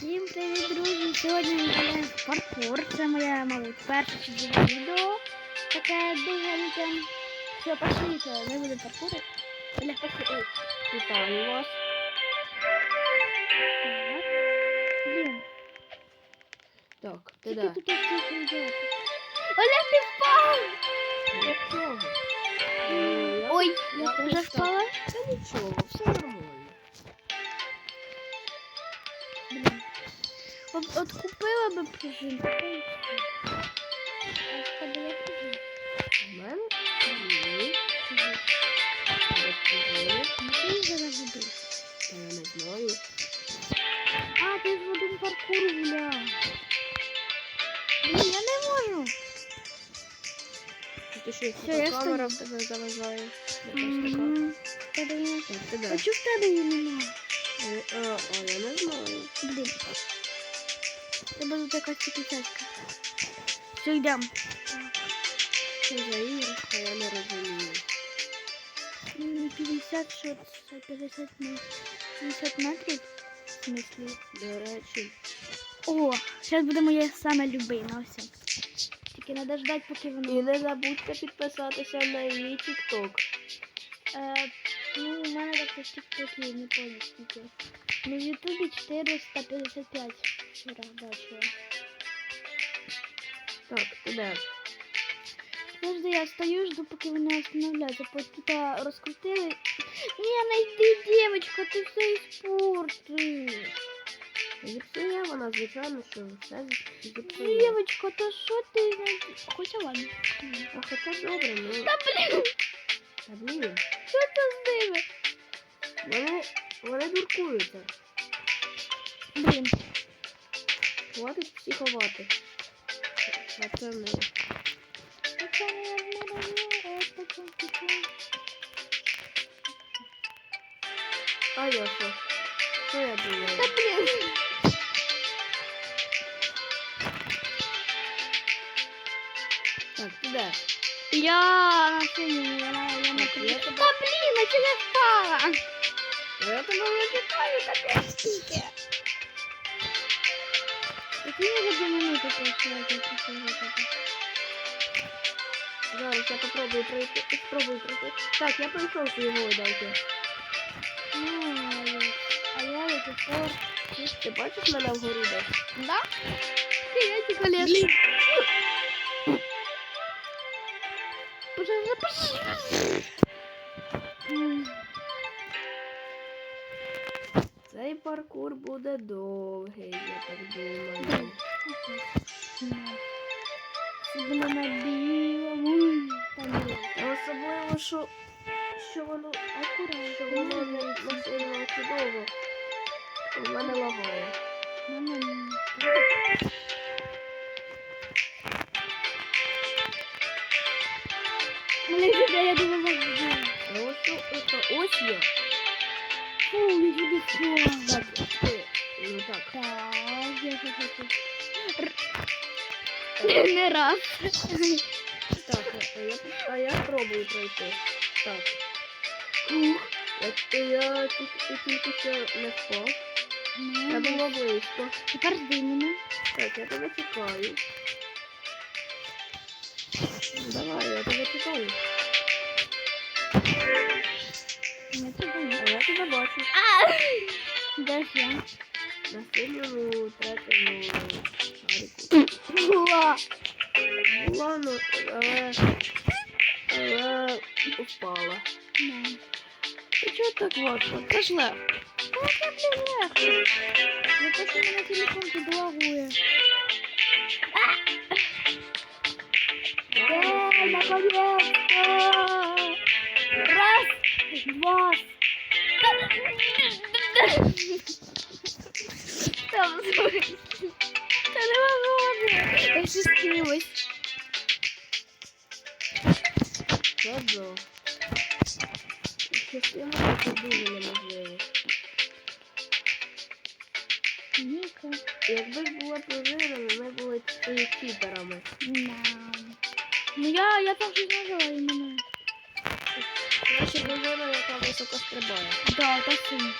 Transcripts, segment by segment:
Всім привіт, друзі! Сьогодні ми граємо в паркур. Це моє, мабуть, перше чи друге відео. Таке довгеньке. Все, пошліть, ми будемо паркури. Олег, пошли. Ой, Вітаю вас. Блін, Так, ти де? ти тут робити? Олег, ти впав! Як цього? Ой, я я теж впала. Та нічого, все нормально. Та я не знаю. А, ти з водом паркур гуляв. Блін, я не можу. Ти що, Все, я камера в тебе заважає? Тебе А в тебе її немає? Е, А, а, я не знаю. Блін. Тебе тут якась цікавка. Все, йдемо. Що за іграшка, я не розумію. 50, що це 50 метрів. 50 метрів? В смислі? До речі, О, зараз буде моє саме любиме. Ось. Тільки треба ждати, поки і воно. не забудьте підписатися на її TikTok. Е, ну, у мене так в тіктокі не помню скільки. В Ютубі 455 вчора бачила. Так, де? Завжди я стою, жду, поки вони остановляються. Потім та розкрутили. Ні, найди, дівчинка, ти все іспортиш. Зіпсує вона, звичайно, що все зіпсує. Дівчинка, то що ти? Хоча ладно. А хоча добре, ну. Та блін, Та блін. Що це з ними? Вони, вони дуркуються. Блін, Хватить. Пацани. пацани, я не. А я що? Що я Та думаю? блін. Так, ти де? Я на синій, я, на- я на я тебе- Та блін, а чи не впала? Я тебе витікаю, таке стільки. Які ми за минути пройшли, як я просила тебе? Зараз я попробую пройти. Ти Спробуй пройти. Так, я пройшов свою дайте. Ну, а я до сих пор... Ти бачиш мене вгорі десь? Да? Привет, коллега. Блін. Цей паркур буде довгий, я так думаю. Особенно на білому. Особливо, що, що воно Аккуратно. що воно не сильно чудово. У мене лагає. М. Сюда я думала, забыл. А ось що, ось, ось я. Фу, я тебе слава. Ну так. Так, я хочу. Не раз. Так, а я, а я спробую пройти. Так. Ух. Я, я, тільки- що не впав. Я було близько. Тепер жди мене. Так, я тебе чекаю. Давай, я тебе чекаю. Тебе. Я тебе бачу. Де ж я? На синьому третьому шарику. Була. Була, ну, але, але упала. Не. Ти чого так важко? Це ж легко. Так я блін легко. Я що мене телефон підлагує. Е, наконец-то! Раз, два. Там звуки. Та не можу. Я щастилась. Це до. Частина це дуже неможливо. Ніка. Якби була пружина, ми були читерами. Ну я, я там щось нажала і мене. Пружина, високо стрибає. Да, та синь.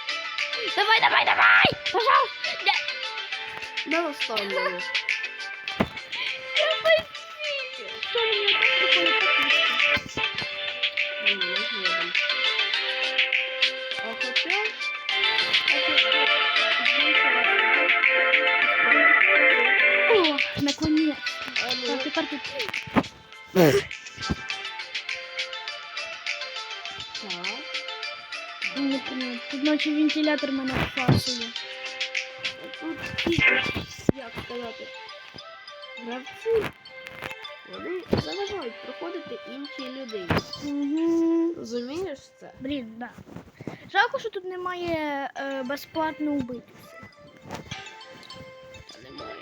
Давай, давай, давай! Пожалуйста! Да. Так? Не. А а хоча збільшилася- О, наконец. А ну, Так, тепер тут. Тут ночі вентилятор мене фасує. Тут як сказати, гравці, вони заважають проходити інші людей. Угу. Розумієш це? Блін, да. Жалко, що тут немає е, безплатно убитися. Немає.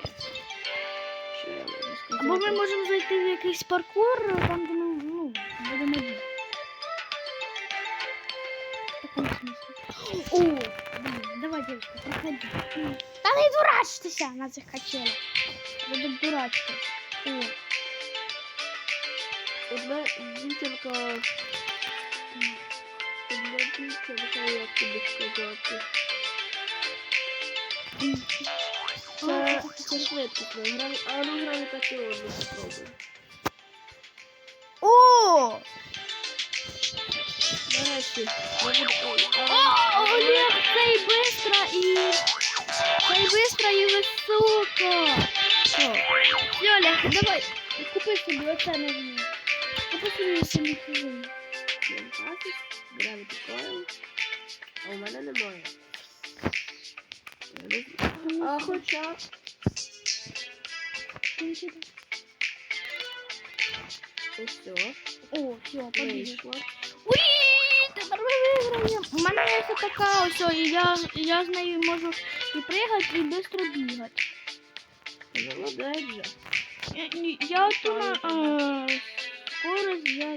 Або ми можемо зайти в якийсь паркур, там де О, блин, давай, девочка, проходи. Да не дурачьтеся на цих качелях. Буду дурачка. О, Одна дівчинка. Одна дівчинка, як тобі сказати. м. Це, це швидкісно. Гра... А ну гравітаційно спробуй. До речі, я буду... Ой, О, а... Олег, цей быстро і... Цей быстро і високо. Що? Все, Олег, давай, купи собі оце нажми. Купи собі самі хвилин. Монтажі, Gravity Coil. А у мене немає. Я не знаю. А хоча... Ось все. О, все, побігли. Вийшло. Ми виграємо. У мене є така ось, і я, я з нею можу і пригати, і швидко бігати. Молодець же. Я, я ту на е, скорость я...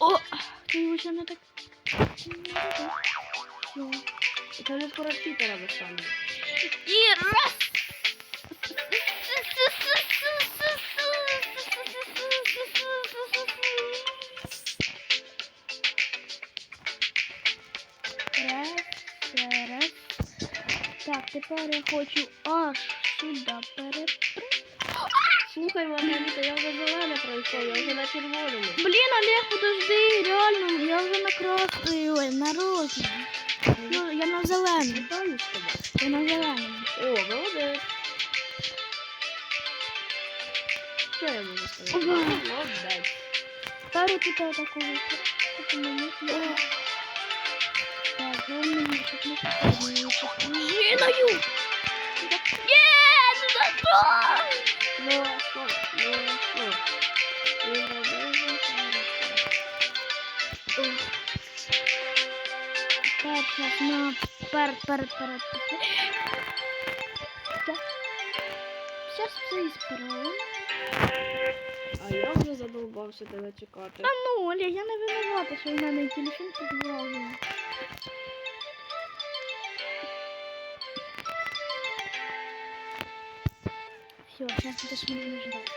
О, ти його не так... Це не скоро читера вистану. І. Раз, Так, тепер я хочу аж сюди перепригнути. Слухай, Маргарита, я вже зелене пройшов, я вже на червоному. Блін, Олег, подожди, реально, я вже на красний, ой, на розовий. Ну, я на зеленому. Я на зеленому. О, молодець. Що я можу сказати? Молодець. Пару тут такого. Не попадали. Жіною! Є, ну за що? Ну, що? Ну, що? На пер, пер, пер, Зараз все ісправимо. А я вже задолбався тебе чекати. Та ну, Олег, я не винувата, що в мене телефон підважений. Все, сейчас это можна ждать.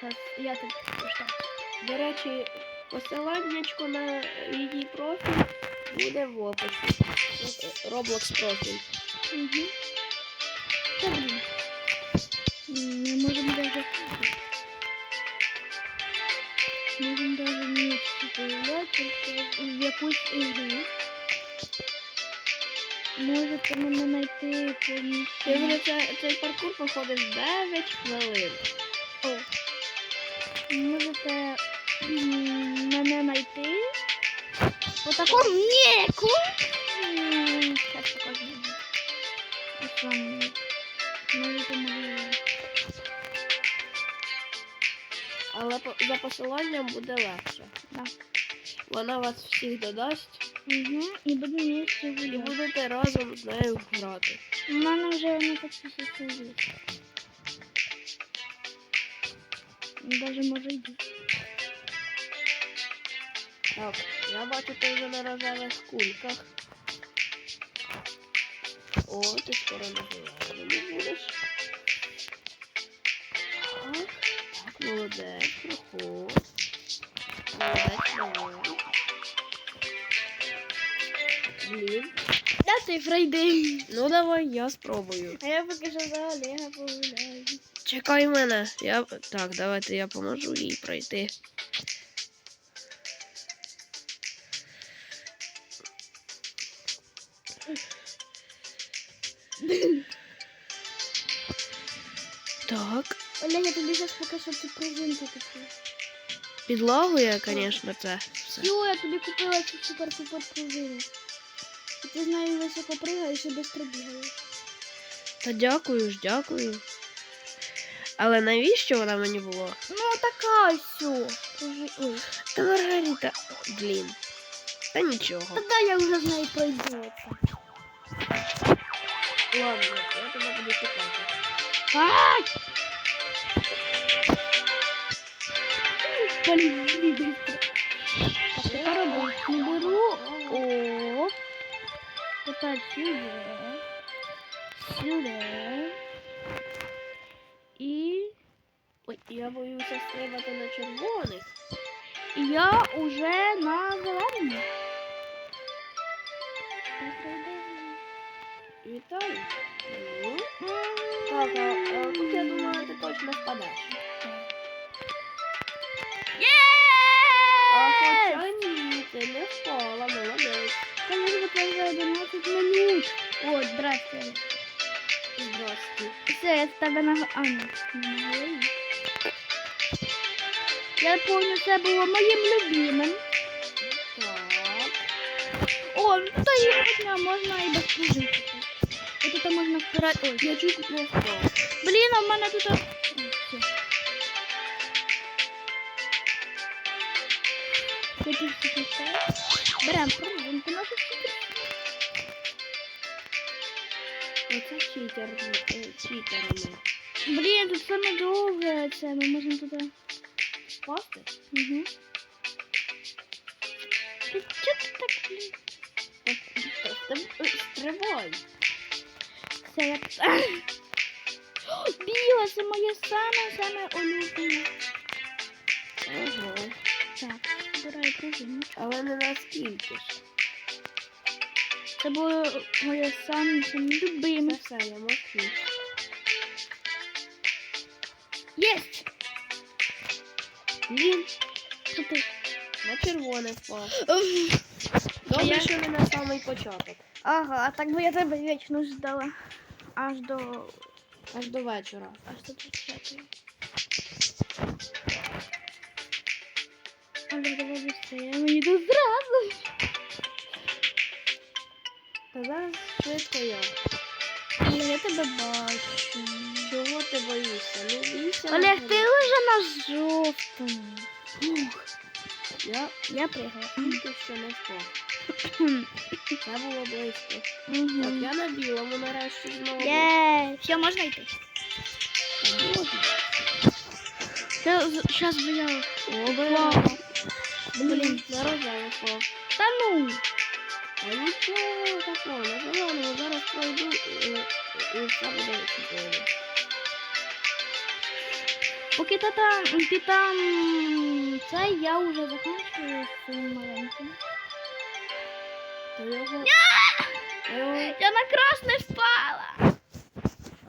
Сейчас я тут ждать. До речі, посиланнячко на її профіль буде в описі. Roblox профіль. Угу. Та блін. Можете мене знайти Ти місцю. цей, паркур проходиш 9 хвилин. О. Можете мене знайти. По такому ніку. Зараз покажу. Ось вам. Можете мене. Але за посиланням буде легше. Да. Вона вас всіх додасть Угу. І буду місце і будете разом з нею грати. У мене вже не так все є. Даже може йду. Так, я бачу, ти вже на рожевих кульках. О, ти скоро на зеленому будеш. Так, так, молодець, проход. Молодець, молодець. Блін. Да ти пройди. Ну давай, я спробую. А я поки що за Олега погуляю. Чекай мене. Я... Так, давайте я поможу їй пройти. Так, Олег, я тобі зараз поки що цю пружинку куплю. підлагує, звісно, це все. Йо, я тобі купила цю супер-супер пружину. І ти з нею високо пригаєш і швидко бігаєш. Та дякую ж, дякую. Але навіщо вона мені була? Ну, така ось. Ой. Та Маргарита. Блін. Та нічого. Тоді я вже з нею пройду. Ладно, я тебе буду чекати. Ай! Блін, Все, я тебе на А. Я помню, це було моїм любимим. Так. О, ну то їхня можна і без пружинки. І тут можна впирати. Ой, Я не впав. блін, а в мене тут. О, все. Всіх Беремо нашу супер. Оце читер. е, Читерами. Блін, тут саме довге це, ми можемо туди. Впасти? Угу. Чого ти так, блін? Стривай. Все, я... Біла, це моє саме-саме улюблене. Ага. Так, збираю пружину. Але не наскільки ж. Це було моє саме любиме. все, я мовчу. Єсть! Блін, Що ти? на червоне впав. Я- що не на самий початок. Ага, а так би я тебе вічно ждала. Аж до... Аж до вечора. Аж до 30. Жовтому. Ух, Я я тільки що не впав. Це було близько. Так, я на білому нарешті знову. Є, все, можна йти. Та можна. Зараз би я... Обережно. Блін. на рожеве впав. Та ну. А нічого такого, на зеленому зараз пройду і, і все буде чудово. Поки ти там, ти там це, я вже закінчую з цим маленьким. Його... Я на красне впала.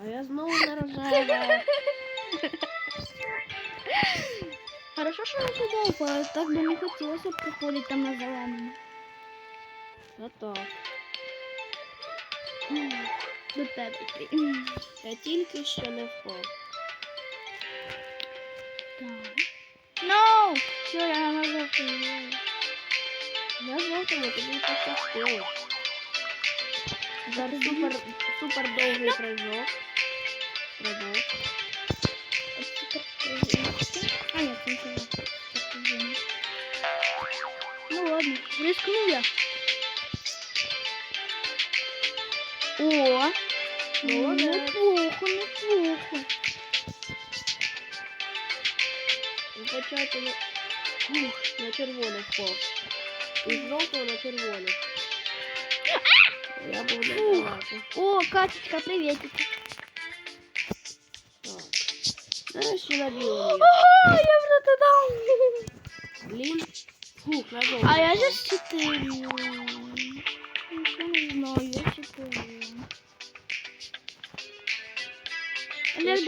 А я знову рожеве. Хорошо, що не туди впала. Так би не хотілося б проходити там на зеленому. Та так. До тебе. Я тільки що не впав. No! Все, я на жовтому. Я жовтому тобі пощастило. Зараз супер, супер довгий прыжок. Стрибок. А, це не Ну ладно, рискну я. О, Молодець. неплохо, неплохо. спочатку на, на червоне впав. І жовтого на червоне. Я був недалеко. О, Катечка, приветик. Знаешь, ну, я набил О, А, я вже дал. Блин, Фух, на жовтому. А я же четыре. Ничего не знаю, я 4.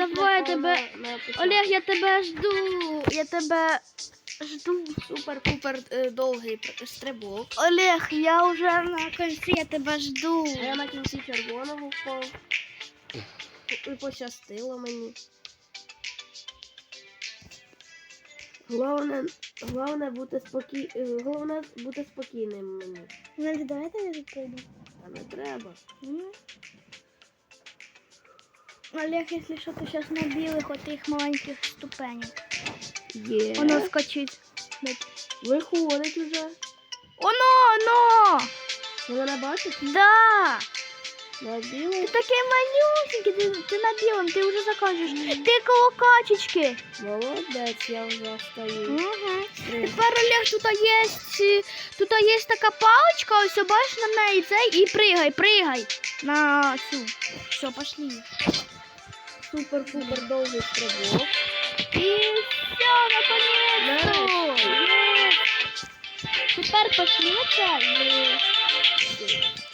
Давай я тебе. Олег, я тебе жду. Я тебе жду. Супер-пупер е, довгий стрибок. Олег, я вже на кінці, я тебе жду. А я на кінці червоного впав. І пощастило мені. Головне, головне бути спокій... е, головне бути спокійним мені. Олег, давайте я відповіду. А не треба. Олег, якщо що, то зараз на білих отих маленьких ступенях. Є. Воно скочить. Виходить уже. Оно, оно! Ви мене бачите? Да! На Ти білий. такий малюсенький, ти, ти на білому, ти вже закажеш. Ти коло качечки. Молодець, я вже стою. Угу. Тепер Олег, тут є, ці- тут є така паличка, ось бачиш на неї цей і пригай, пригай на цю. Все, пошли. Супер-пупер довгий стрибок. І все, наконец-то! Тепер пошли і цей.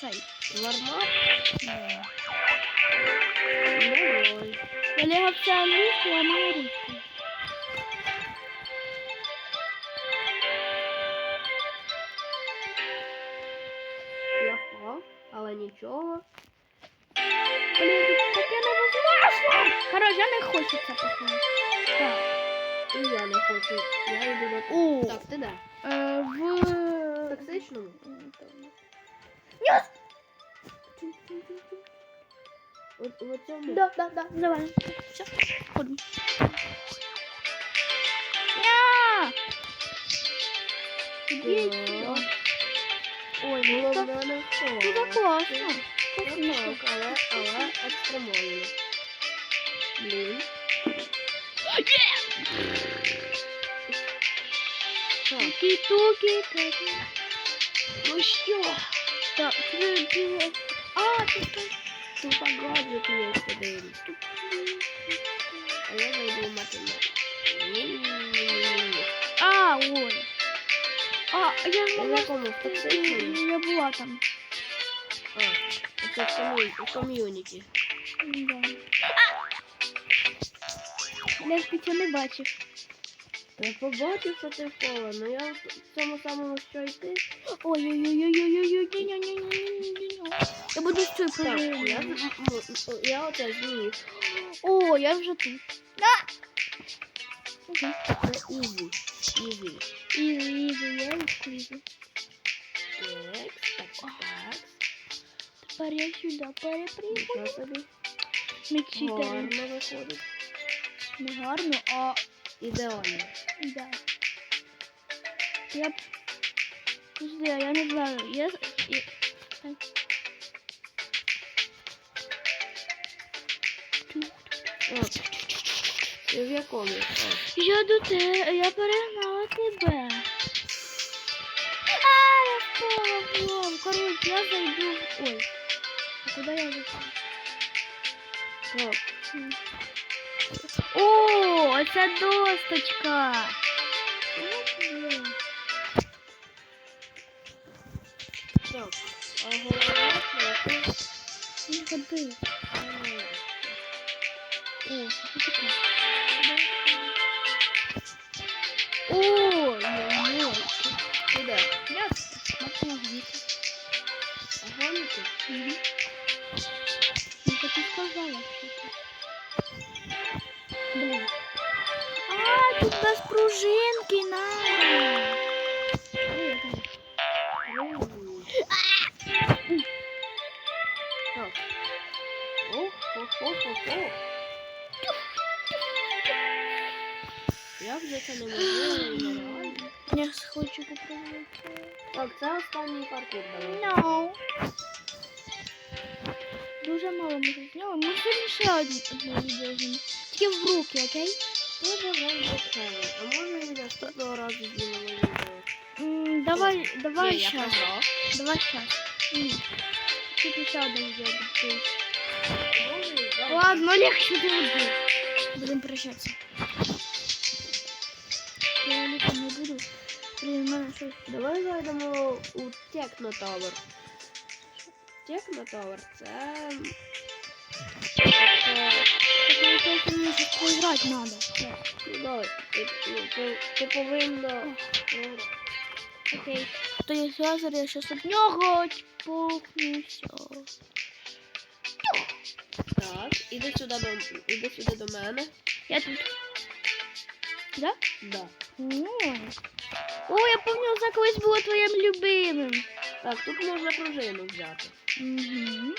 е. Вармап. Давай. Олега вся англійська, а мама русська. Я не хочу це. Так. І я не хочу. Я йду до О, Так, ти де? е, в... Токсичному? Ні! От цьому. Да, да, да, давай. Все, ходимо. Ня! Так. Ой, ну це, Головне не впав. це так класно. Ну, так, але, але екстремально. Блін. Туки-туки, туки. Ну что? Так, ты А, ты тут погладит меня подавили. А я зайду математику. А, ой. А, я знакома в таксофоне. Я была там. А, это в комьюнити. Да. Ти цього не бачив. Я побачив, що ти впала, ну я в цьому самому що й ти. Ой-ой-ой-ой-ой-ой-ой-ой-ой-ой-ой. Я буду з цією Так, я, я оце зміг. О, я вже тут. Окей. Це ізі. Ізі. Ізі, ізі, я ізі. Так, так, так. Тепер я сюди перепригну. Собі. Ми читери. Гарно виходить. Не гарно, а Ідеально. да. Я. Подожди, а я не знаю. Я... я... О, ти в якому? О, Я до те, я перегнала тебе. А, я впала в лом. Короче, я зайду. Ой. А куда я зайду? так. О, оця досточка. Так, О, я Куда? Я смотрю на гонку. А гонку? Угу. Ну, как и сказала вообще. Блин. А, тут у нас пружинки надо. Я где-то не могу, я хочу попробовать. Так, це останній паркур. No. Ну. Дуже мало ми зняли. Ми ще одне відео знімемо. Тільки в руки, окей? Ну, давай закажемо. А може і наступного разу знімемо відео? М, давай, давай Ні, я щас. Давай щас. Ні. Тільки ще відео буде. Може. Ладно, Олег, що ти робив? Будемо прощатися. Я Олега не буду. Блін, в мене щось. Давай зайдемо у Техно Tower. Техно Tower це. Получается, мне сейчас поиграть надо. Ну давай, повинна. Окей. То я Лазар, я сейчас об нього чпухнуся. Так, іди сюди до іди сюди до мене. Я тут. Да? Да. Ой. О, я помню, це колись було твоїм любимим. Так, тут можна пружину взяти. Угу.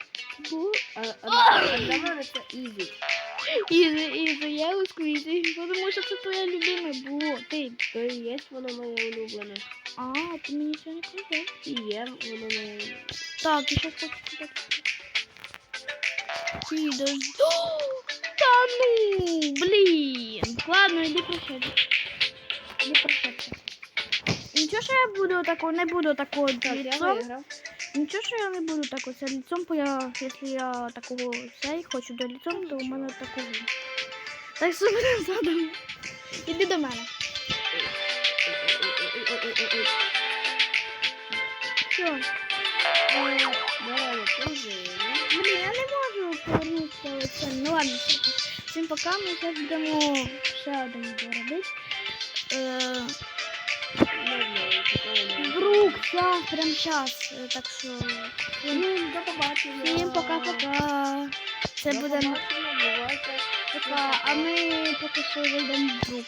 А, а, а для мене це ізі. Іза, Іза, я у сквізі, тому що це твоє любиме було. Ти. То і є воно моє улюблене. А, ти мені ще не казав. І є воно моє улюблене. Так, я сейчас хочу сюда. Фида. Да ну, блин. Ладно, иди прощаться. Иди прощаться. Нічого, що я буду тако, не буду такого Так, я виграв. Нічого, що я не буду такого це лицом, бо я, якщо я такого цей хочу до лицом, то у мене такого. Так що мене задом. Іди до мене. Що? Е. Блін, я не можу повернутися оце. Ну ладно. Всім пока, ми зараз будемо ще один робити. Е, Не прям прямо зараз. Так що всім, До побачення. всім пока-пока. Це буде пока. А ми поки що вийдемо в Брук.